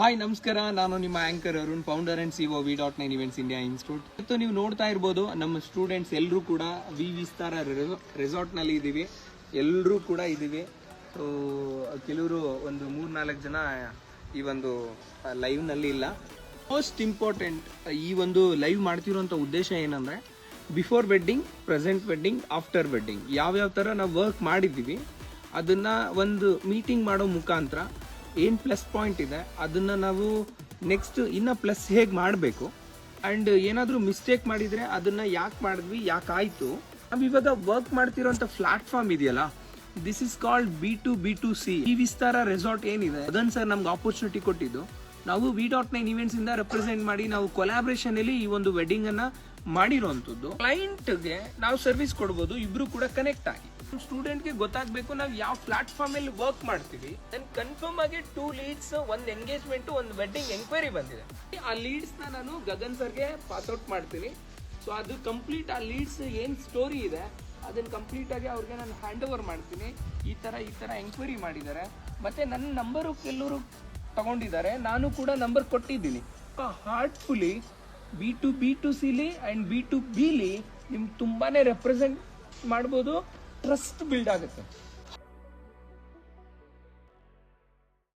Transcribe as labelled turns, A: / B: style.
A: Hi ನಮಸ್ಕಾರ. ನಾನು ನಿಮ್ಮ anchor Arun founder and CEO V dot nine events India institute ಇವತ್ತು ನೀವು ನೋಡ್ತಾ ಇರ್ಬೋದು, ನಮ್ಮ ಸ್ಟೂಡೆಂಟ್ಸ್ ಎಲ್ಲರೂ ಕೂಡ ವಿ ವಿಸ್ತಾರ ರೆಸಾರ್ಟ್ನಲ್ಲಿ ಇದ್ದೀವಿ. ಎಲ್ಲರೂ ಕೂಡ ಇದ್ದೀವಿ. ಸೊ ಕೆಲವರು ಒಂದು ಮೂರು ನಾಲ್ಕು ಜನ ಈ ಒಂದು ಲೈವ್ನಲ್ಲಿ ಇಲ್ಲ. ಮೋಸ್ಟ್ ಇಂಪಾರ್ಟೆಂಟ್ ಈ ಒಂದು ಲೈವ್ ಮಾಡ್ತಿರೋಂಥ ಉದ್ದೇಶ ಏನಂದರೆ before wedding present wedding after wedding ಯಾವ್ಯಾವ ಥರ ನಾವು ವರ್ಕ್ ಮಾಡಿದ್ದೀವಿ, ಅದನ್ನು ಒಂದು ಮೀಟಿಂಗ್ ಮಾಡೋ ಮುಖಾಂತರ ಏನು ಪ್ಲಸ್ ಪಾಯಿಂಟ್ ಇದೆ, ಅದನ್ನು ನಾವು ನೆಕ್ಸ್ಟ್ ಇನ್ನೂ ಪ್ಲಸ್ ಹೇಗೆ ಮಾಡಬೇಕು? ಆ್ಯಂಡ್ ಏನಾದರೂ ಮಿಸ್ಟೇಕ್ ಮಾಡಿದರೆ ಅದನ್ನು ಯಾಕೆ ಮಾಡಿದ್ವಿ, ಯಾಕೆ ನಾವು ಇವಾಗ ವರ್ಕ್ ಮಾಡ್ತಿರೋಂಥ ಪ್ಲಾಟ್ಫಾರ್ಮ್ ಇದೆಯಲ್ಲ this is called B to B to C ಈ ವಿಸ್ತಾರ ರೆಸಾರ್ಟ್ ಏನಿದೆ ಅದನ್ನು ಸರ್ ನಮ್ಗೆ ಆಪರ್ಚುನಿಟಿ ಕೊಟ್ಟಿದ್ದು. ನಾವು ವಿ ಡಾಟ್ ನೈನ್ ಇವೆಂಟ್ಸ್ ಇಂದ ರೆಪ್ರೆಸೆಂಟ್ ಮಾಡಿ ನಾವು ಕೊಲಾಬ್ರೇಷನ್ ಅಲ್ಲಿ ಈ ಒಂದು ವೆಡ್ಡಿಂಗ್ ಅನ್ನ ಮಾಡಿರುವಂತದ್ದು ಕ್ಲೈಂಟ್ಗೆ ನಾವು ಸರ್ವಿಸ್ ಕೊಡ್ಬೋದು, ಇಬ್ರು ಕೂಡ ಕನೆಕ್ಟ್ ಆಗಿ. ಸ್ಟೂಡೆಂಟ್ಗೆ ಗೊತ್ತಾಗ್ಬೇಕು ನಾವು ಯಾವ ಪ್ಲಾಟ್ಫಾರ್ಮ್ ಅಲ್ಲಿ ವರ್ಕ್ ಮಾಡ್ತೀವಿ. ದೆನ್ ಕನ್ಫರ್ಮ್ ಆಗಿ ಟೂ ಲೀಡ್ಸ್ ಒಂದು ಎಂಗೇಜ್ಮೆಂಟ್ ಒಂದು ವೆಡ್ಡಿಂಗ್ ಎಂಕ್ವೈರಿ ಬಂದಿದೆ. ಆ ಲೀಡ್ಸ್ನ ನಾನು ಗಗನ್ ಸರ್ಗೆ ಪಾಸ್ಔಟ್ ಮಾಡ್ತೀನಿ. ಸೊ ಅದು ಕಂಪ್ಲೀಟ್ ಆ ಲೀಡ್ಸ್ ಏನ್ ಸ್ಟೋರಿ ಇದೆ ಅದನ್ನ ಕಂಪ್ಲೀಟ್ ಆಗಿ ಅವ್ರಿಗೆ ನಾನು ಹ್ಯಾಂಡ್ ಓವರ್ ಮಾಡ್ತೀನಿ. ಈ ತರ ಈ ತರ ಎಂಕ್ವೈರಿ ಮಾಡಿದ್ದಾರೆ. ಮತ್ತೆ ನನ್ನ ನಂಬರು ಕೆಲವರು ತಗೊಂಡಿದ್ದಾರೆ. ನಾನು ಕೂಡ ನಂಬರ್ ಕೊಟ್ಟಿದ್ದೀನಿ. Heartfully B to B to ಸಿಲಿ and B to ಬಿಲಿ ನಿಮ್ಗೆ ತುಂಬಾ ರೆಪ್ರೆಸೆಂಟ್ ಮಾಡ್ಬೋದು. ಟ್ರಸ್ಟ್ ಬಿಲ್ಡ್ ಆಗುತ್ತೆ.